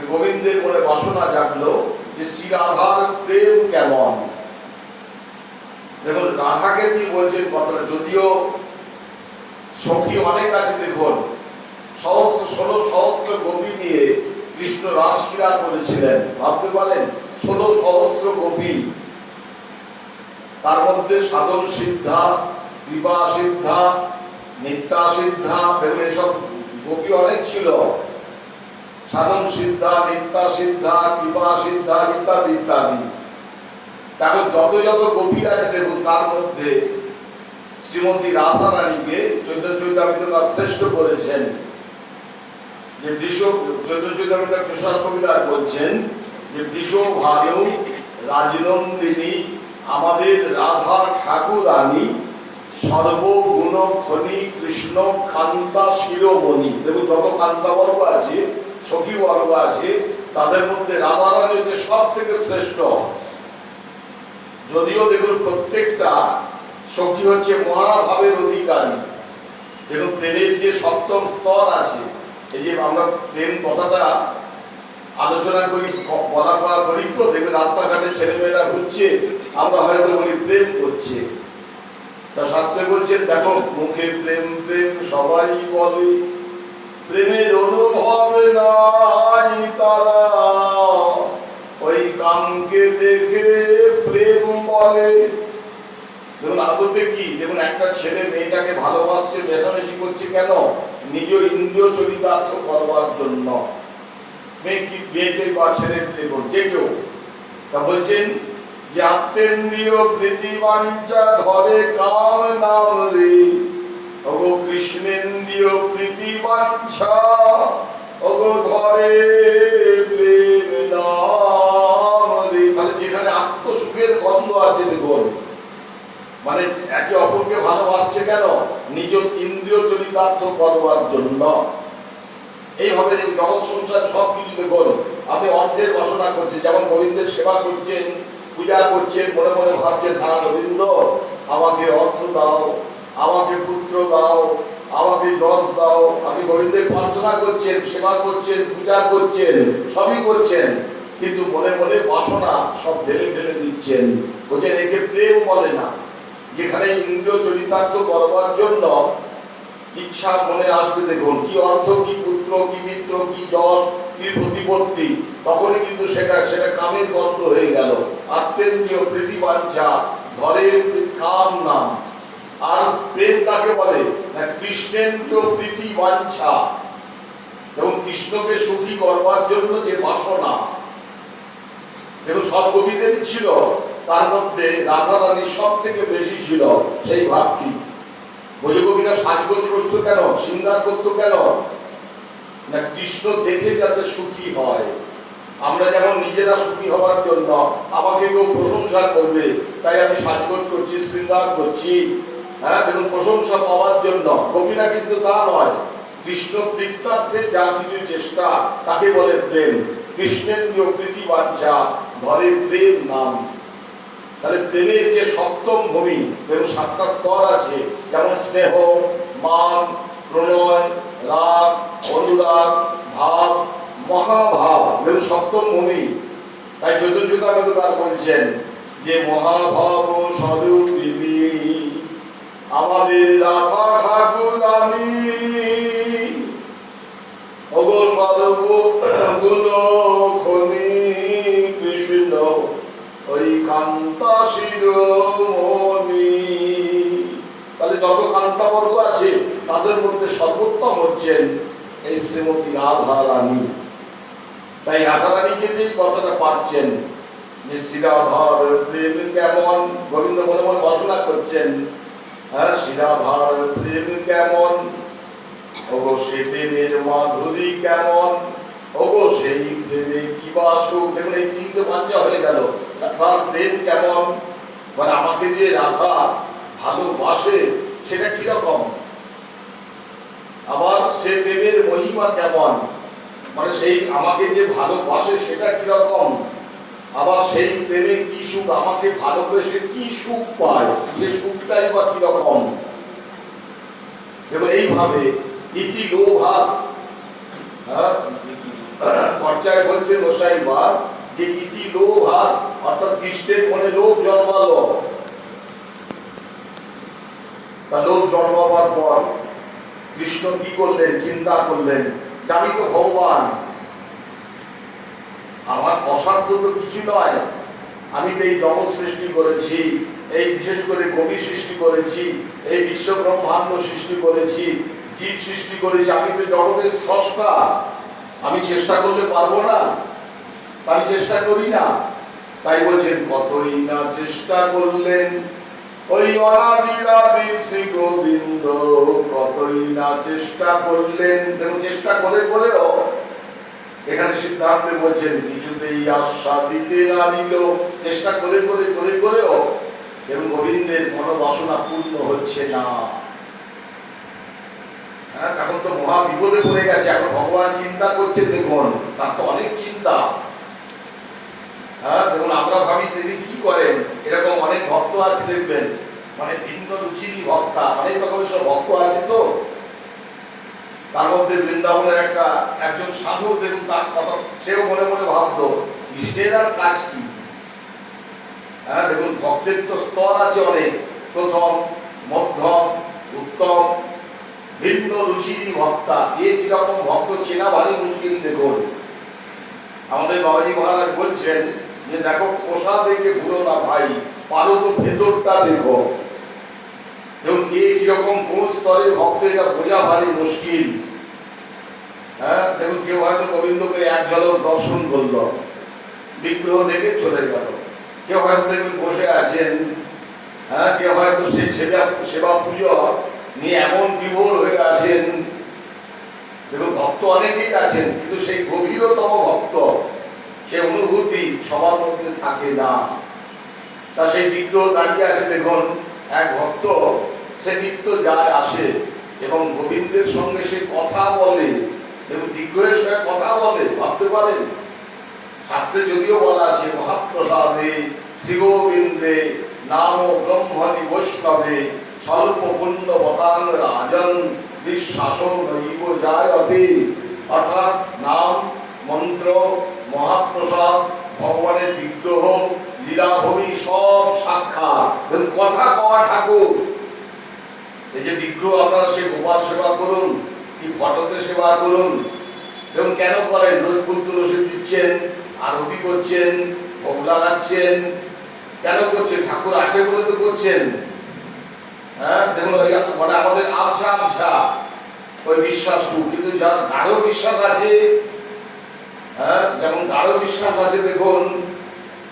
যে গোবিন্দের মনে বাসনা জাগলো যে শ্রী রাধার প্রেম কেমন? দেখুন, রাধাকে কি বলছেন কথাটা, যদিও সখী অনেক আছে, দেখুন সহস্র ষোলো সহস্র গোপী নিয়ে কৃষ্ণ রাসক্রীড়া করেছিলেন, ভাবতে পারেন, ষোলো সহস্র গোপী। তার মধ্যে সাধন সিদ্ধা, কৃপা সিদ্ধা, নিত্যা সিদ্ধা এসব গোপী অনেক ছিল। সাধন সিদ্ধা, নিত্যা সিদ্ধা, কৃপা সিদ্ধা ইত্যাদি ইত্যাদি তারপর যত যত গোপী আছে, দেখুন, তার মধ্যে শ্রীমতী রাধা রানীকে চৈত্র চৈতামিতা শ্রেষ্ঠ করেছেন যে বৃষ চৈত্র চৈতামিতা কবিতা বলছেন যে ভানু রাজনন্দিনী, আমাদের রাধা ঠাকুরানী সর্বগুণ খনি কৃষ্ণ কান্তা শিরোমণি। দেখুন, যত কান্তা বর্গ আছে সখী বর্গ আছে তাদের মধ্যে রাধারানী হচ্ছে সব থেকে শ্রেষ্ঠ। যদিও দেখুন, প্রত্যেকটা সখী হচ্ছে মহাভাবের অধিকারী। দেখুন, প্রেমের যে সপ্তম স্তর আছে, এই যে আমরা প্রেম কথাটা আলোচনা করি, বলা করা করি তো, দেখবেন রাস্তাঘাটে ছেলেমেয়েরা ঘুরছে, আমরা হয়তো বলি প্রেম করছে। তা শাস্ত্রে বলছেন দেখো, মুখে প্রেম প্রেম সবাই বলে প্রেমের অনুভব নাই তারা ওই কামকে দেখে প্রেম বলে আদতে কি দেখুন একটা ছেলে মেয়েটাকে ভালোবাসছে বেশাবেশি করছে কেন নিজ ইন্দ্রিয় চরিতার্থ করবার জন্য মেয়ে কি মেয়েকে বা ছেলে যে কেউ তা বলছেন যে আত্মেন্দ্রিয় প্রীতি বাঞ্ছা ধরে কাম নাম রে ওগো কৃষ্ণেন্দ্রিয় প্রীতি বাঞ্ছা ওগো ধরে তাহলে যেখানে আত্মসুখের গন্ধ আছে দেখুন মানে একে অপরকে ভালোবাসছে কেন? নিজ ইন্দ্রিয় চরিতার্থ করবার জন্য। এইভাবে যে জগৎ সংসার সব কিছু দেখুন, আপনি অর্থের বাসনা করছে যেমন গোবিন্দের সেবা করছেন, পূজা করছেন, মনে মনে ভাবছেন হ্যাঁ গোবিন্দ, আমাকে অর্থ দাও, আমাকে আমাকে যশ দাও। আপনি গোবিন্দের প্রার্থনা করছেন, সেবা করছেন, পূজা করছেন, সবই করছেন। কিন্তু মনে মনে বাসনা সব ঢেলে ঢেলে দিচ্ছেন। বলছেন একে প্রেম বলে না। যেখানে ইন্দ্রিয় চরিতার্থ করবার জন্য ইচ্ছা মনে আসবে দেখুন, কি অর্থ, কি পুত্র, কি মিত্র, কি যশ, কি প্রতিপত্তি, তখনই কিন্তু সেটা সেটা কামের গন্ধ হয়ে গেল। আত্মেন্দ্রীয় প্রীতি বাঞ্ছা ধরে কাম নাম। আর প্রেম কাকে বলে? না প্রীতি বাঞ্ছা এবং কৃষ্ণকে সুখী করবার জন্য যে বাসনা। এবং সব কবিদেরই ছিল, তার মধ্যে রাধা রানীর সব থেকে বেশি ছিল সেই ভাবটি। বলে সাজগোজ করতো কেন? শৃঙ্গার করতো কেন? না, কৃষ্ণ দেখে যাতে সুখী হয়। আমরা যেমন নিজেরা সুখী হওয়ার জন্য আমাকে কেউ প্রশংসা করবে, তাই আমি সাজগোজ করছি, শৃঙ্গার করছি। হ্যাঁ প্রশংসা পাওয়ার জন্য কবিরা কিন্তু তা নয়। কৃষ্ণ যা কিছু চেষ্টা, তাকে বলে প্রেম। প্রীতি বাঞ্ছা ধরে প্রেম নাম। তাহলে প্রেমের যে সপ্তম ভূমি এবং সাতটা স্তর আছে। যেমন স্নেহ, মান, প্রণয়, রাগ, অনুরাগ, ভাব, মহাভাব। এবং সপ্তম ভূমি। তাই চতুর্যুগামিকার বলছেন যে মহাভাব স্বরূপিনী শ্রীমতী রাধা রানী তাই রাধা রানীকে দিয়ে কথাটা পাচ্ছেন, যে শ্রীরাধার প্রেম কেমন? গোবিন্দ মনে মনে বাসনা করছেন হ্যাঁ প্রেম কেমন? ওগো সে প্রেমের মাধুরী কেমন? ওগো সেই প্রেমে কি সুখ? দেখুন, এই তিনটে হয়ে গেল। তার প্রেম কেমন? মানে আমাকে যে রাধা ভালোবাসে, সেটা কীরকম আবার সে মহিমা কেমন? মানে সেই আমাকে যে ভালোবাসে সেটা কীরকম? আবার সেই প্রেমে কি সুখ? আমাকে ভালোবেসে কি সুখ পায়? সে সুখটাই বা কীরকম? এবং এইভাবে ইতি লোভাত হ্যাঁ, পর্যায়ে বলছে গোসাইবা যে ইতি লোভাত অর্থাৎ কৃষ্ণের মনে লোভ জন্মালো। তা লোভ জন্মাবার পর কৃষ্ণ কি করলেন, চিন্তা করলেন? আমি তো ভগবান। আমার অসাধ্য তো কিছু নয়। আমি তো এই জগৎ সৃষ্টি করেছি, এই বিশেষ করে কবি সৃষ্টি করেছি, এই বিশ্ব ব্রহ্মাণ্ড সৃষ্টি করেছি, জীব সৃষ্টি করেছি। আমি তো জগতের স্রষ্টা। আমি চেষ্টা করলে পারব না। আমি চেষ্টা করি না। তাই বলছেন, কতই না চেষ্টা করলেন ওই অনাদিরাদি শ্রী গোবিন্দ না, চেষ্টা করলেন। দেখুন, চেষ্টা করে করেও এখানে সিদ্ধান্তে বলছেন, কিছুতেই আশ্বাস দিতে না নিল চেষ্টা করে করে করে, করেও এবং গোবিন্দের মনোবাসনা পূর্ণ হচ্ছে না। হ্যাঁ এখন তো মহা বিপদে পড়ে গেছে। এখন ভগবান চিন্তা করছেন, দেখুন, তার তো অনেক চিন্তা। হ্যাঁ দেখুন, আমরা ভাবি, তিনি কি করেন? এরকম অনেক ভক্ত আছে, দেখবেন। মানে ভিন্ন রুচিরই ভক্তা, অনেক রকমের সব ভক্ত আছে তো। তার মধ্যে বৃন্দাবনের একটা, একজন সাধু, দেখুন তার কথা, সেও মনে মনে ভাবতো, কৃষ্ণের আর কাজ কি? হ্যাঁ দেখুন, ভক্তের তো স্তর আছে অনেক। প্রথম, মধ্যম, উত্তম, ভিন্ন রুচিরই ভক্তা। এ কীরকম ভক্ত চেনা ভারী মুশকিল, দেখুন। আমাদের বাবাজি মহারাজ বলছেন যে, দেখো পোষা দেখে ঘুরো না ভাই, পারো তো ভেতরটা দেখো। কীরকম কোন স্তরের ভক্ত এটা বোঝা ভারী মুশকিল। হ্যাঁ দেখুন, কেউ হয়তো গোবিন্দকে এক ঝলক দর্শন করল, বিগ্রহ দেখে চলে গেল। কেউ হয়তো দেখবেন বসে আছেন হ্যাঁ কেউ হয়তো সেই সেবা সেবা পুজো নিয়ে এমন বিভোর হয়ে আছেন। দেখুন, ভক্ত অনেকেই আছেন, কিন্তু সেই গভীরতম ভক্ত, সে অনুভূতি সবার মধ্যে থাকে না। তা সেই বিগ্রহ দাঁড়িয়ে আছে, দেখুন, এক ভক্ত সে নিত্য যায় আসে এবং গোবিন্দের সঙ্গে সে কথা বলে এবং বিগ্রহের সঙ্গে কথা বলে, ভাবতে পারেন? শাস্ত্রে যদিও বলা আছে, মহাপ্রসাদে শ্রীগোবিন্দে নাম ব্রহ্মণি বৈষ্ণবে স্বল্প পুণ্য পতাং রাজন বিশ্বাস যায় জায়তে অর্থাৎ নাম মন্ত্র মহাপ্রসাদ ভগবানের বিগ্রহ লীলাভূমি সব সাক্ষাৎ দেখুন কথা কওয়া ঠাকুর এই যে বিগ্রহ আপনারা সে গোপাল সেবা করুন কি সেবা করুন। দেখুন কেন করেন রোজ ফুল তুলসী দিচ্ছেন, আরতি করছেন, ভোগ লাগাচ্ছেন। কেন করছেন? ঠাকুর আছে বলে তো করছেন। হ্যাঁ দেখুন মানে আমাদের আবছা আবছা, ওই কিন্তু যার গাঢ় বিশ্বাস আছে হ্যাঁ যেমন গাঢ় বিশ্বাস আছে, দেখুন,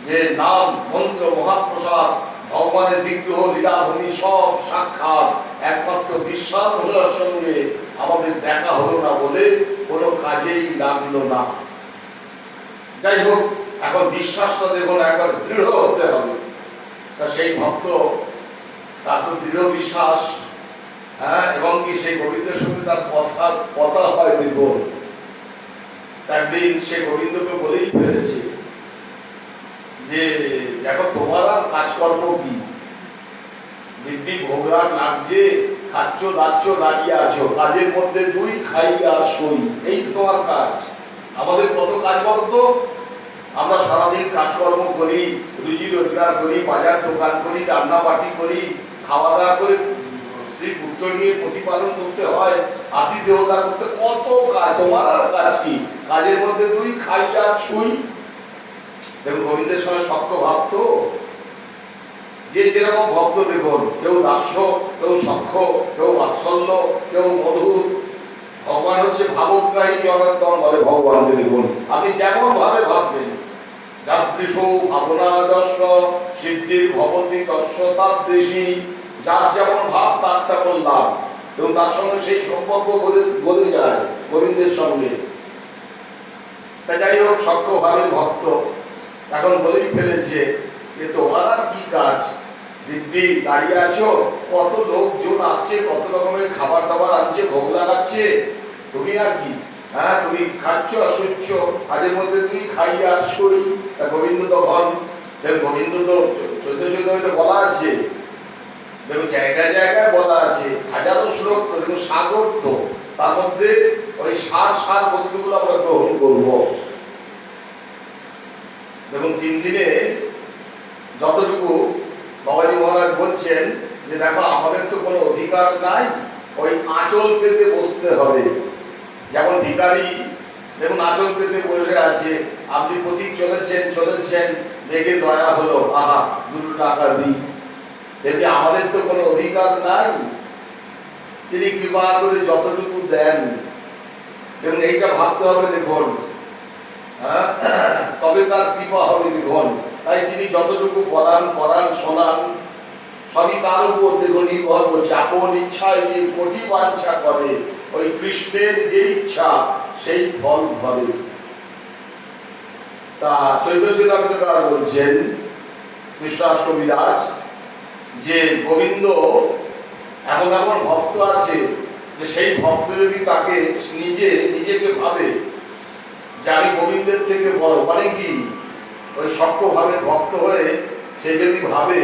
যে নাম, মন্ত্র, মহাপ্রসাদ, ভগবানের বিগ্রহ, লীলাভূমি, সব সাক্ষাৎ, একমাত্র বিশ্বাস হলোর সঙ্গে। আমাদের দেখা হলো না বলে কোনো কাজেই লাগল না। যাই হোক, এখন বিশ্বাসটা দেখুন একবার দৃঢ় হতে হবে। তা সেই ভক্ত, তার তো দৃঢ় বিশ্বাস হ্যাঁ এবং কি সেই গোবিন্দের সঙ্গে তার কথা কথা হয় দেখুন একদিন সে গোবিন্দকে বলেই ফেলেছে যে, দেখো, তোমার আর কাজকর্ম কি? দিব্যি ভোগরাগ লাগছে খাচ্ছ দাচ্ছ দাঁড়িয়ে আছো, কাজের মধ্যে দুই খাই আর সই এই তো তোমার কাজ। আমাদের কত কাজ করতো আমরা সারাদিন কাজকর্ম করি, রুজি রোজগার করি, বাজার দোকান করি রান্না বাটি করি খাওয়া দাওয়া করে স্ত্রী পুত্র নিয়ে প্রতিপালন করতে হয়, আদি দেবতা করতে কত কাজ, তোমার আর কাজ কি? কাজের মধ্যে তুই খাই আর শুই। দেখুন গোবিন্দের সঙ্গে শক্ত ভাব তো। যে যেরকম ভক্ত দেখুন, কেউ দাস্য, কেউ সক্ষ কেউ বাৎসল্য, কেউ মধুর। ভগবান হচ্ছে ভাবগ্রাহী জনার্দন বলে ভগবানকে দেখুন। আপনি যেমন ভাবে ভাববেন যাদৃশ ভাবনা দর্শ সিদ্ধির ভবতী দর্শ তাদৃশী, যার যেমন ভাব, তার তেমন লাভ। এবং তার সঙ্গে সেই সম্পর্ক গড়ে যায় গোবিন্দের সঙ্গে। তা যাই হোক সক্ষভাবের ভক্ত এখন বলেই ফেলেছে যে তোমার আর কি কাজ? দিব্যি দাঁড়িয়ে আছো? কত লোকজন আসছে, কত রকমের খাবার দাবার আনছে, ভোগ লাগাচ্ছে? তুমি আর কি? হ্যাঁ তুমি খাচ্ছ আর শুচ্ছ আজের মধ্যে তুই খাই আর সই তা গোবিন্দ তখন, দেখো, গোবিন্দ তো চোদ্দ হয়তো বলা আছে। দেখো, জায়গায় জায়গায় বলা আছে। হাজারো শ্লোক তো, দেখো, সাগর তো। তার মধ্যে ওই সার সার বস্তুগুলো আমরা গ্রহণ করব দেখুন তিন দিনে যতটুকু বাবাজি মহারাজ বলছেন যে দেখো, আমাদের তো কোনো অধিকার নাই, ওই আঁচল পেতে বসতে হবে। যেমন ভিকারি দেখুন, আঁচল পেতে বসে আছে। আপনি প্রতীক চলেছেন চলেছেন দেখে দয়া হলো। আহা, দুটো টাকা দিই তেমনি আমাদের তো কোনো অধিকার নাই। তিনি কৃপা করে যতটুকু দেন। দেখুন, এইটা ভাবতে হবে, দেখুন। হ্যাঁ? তবে তার কৃপা হবে, দেখুন। তাই তিনি যতটুকু পড়ান পড়ান শোনান। সবই তার উপর দেখুন করছে। আপন ইচ্ছায় যে কোটি বাঞ্ছা করে, ওই কৃষ্ণের যে ইচ্ছা, সেই ফল ধরে তা বলছেন যে গোবিন্দ এমন এমন ভক্ত আছে, যে সেই ভক্ত যদি তাকে নিজে, নিজেকে ভাবে, যে গোবিন্দের থেকে বড় মানে কি? ওই সক্ষভাবে ভক্ত হয়ে সে যদি ভাবে